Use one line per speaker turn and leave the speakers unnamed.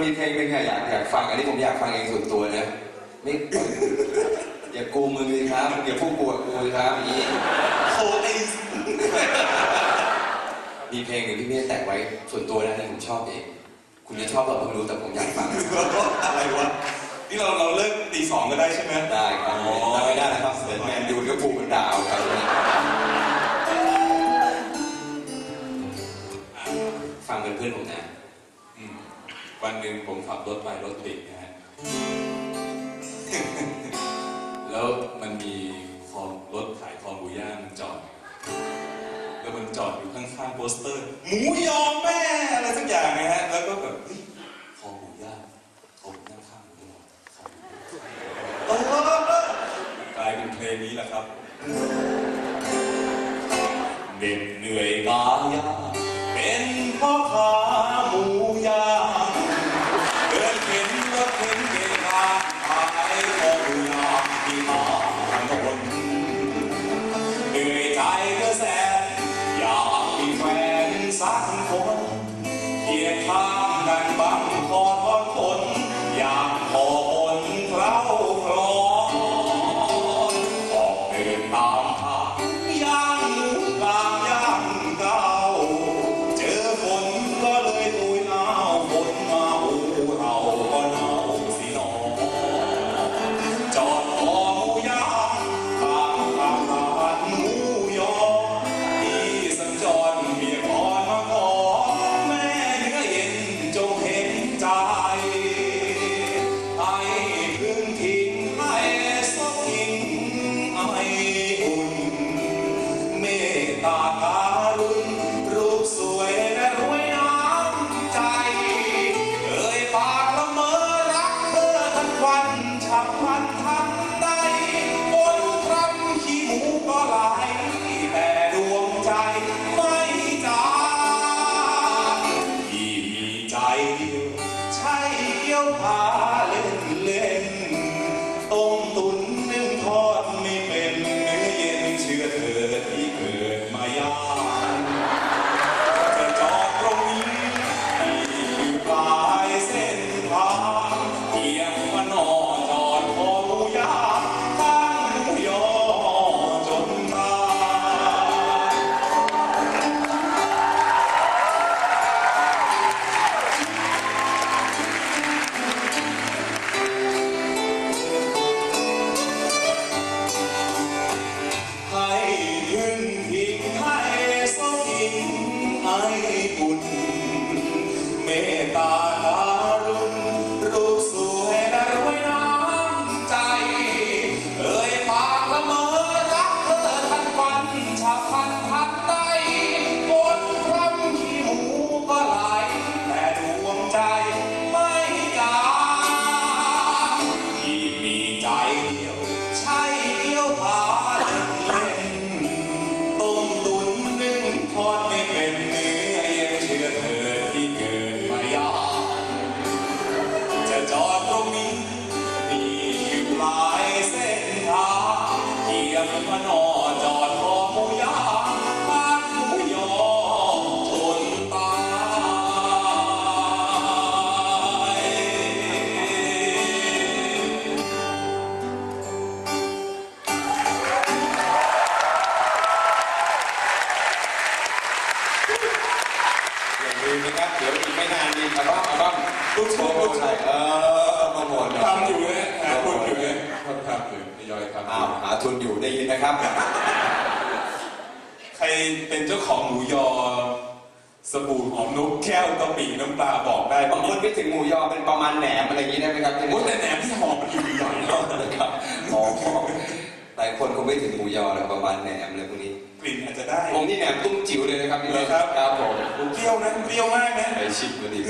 มันมีเพลงหนึงอะอยากอยากฟังอันนี้ผมอยากฟังเองส่วนตัวนะไม่อย่ากูมึงเลยครับอย่าพูดกูกับกูเลยครับอย่างนี้
โอ้ไอ้
มีเพลงหนึ่งที่พี่แต่งไว้ส่วนตัวนะที่ผมชอบเอง คุณจะชอบเราเพิ่งรู้แต่ผมอยากฟัง
อะไรวะ นี่เราเราเลิกตีสองก็ได้ใช่ไหม
ได้ครับ
อ๋อ
ทำไม่ได้นะครับเดี๋ยวแมนยูก็พูดมันด่าเอาครับฟังเป็นเพื่อนผมนะ
อืม วันหนึ่งผมขับรถไปรถติดนะฮะ แล้วมันมีคอมรถขายคอมหมูย่างมันจอด แล้วมันจอดอยู่ข้างๆโปสเตอร์ หมูยอมแม่อะไรสักอย่างนะฮะ แล้วก็แบบเฮ้ยคอหมูย่างคอหมูย่างข้างหมูย่างคอหมูย่างเออกลายเป็นเพลงนี้แหละครับเหน็ดเหนื่อยกายาเป็นพ่อค้า เเกี่
ลืมนะครับเดี๋ยวอีกไม่นานมีอัลบั้มอัลบั้ม
ลูกทุ่งลูกทุ่ง
ใช่เออโปรโมทหน่อย
ทำอยู่เลยหาคนอยู่เลยทำทำอยู่ทยอยทำอ
อ้าว
ยู่
หาทุนอยู่ได้ยินนะครับ
ใครเป็นเจ้าของหมูยอ สบู่หอมนกแก้วกะปิน้ำปลาบอกได้
บางคนไม่ถึงหมูยอเป็นประมาณแหนมอะไรอย่างนี้ได้ไหมครับ
โอ้แต่แหนมที่หอมมันอยู่ใหญ่เนาะ
นะครับหอมหอมหลายคนคงไม่ถึงหมูยอเลยประมาณแหนมอะไรพวกนี้
กลิ่นอาจจะได้
ผมนี่แหนมตุ้มจิ๋วเลยนะครับนี่
เหรอครับ
ค รับผม
เปรี้ยวนะเปรี้ยวมากนะ
ไปชิมกันดี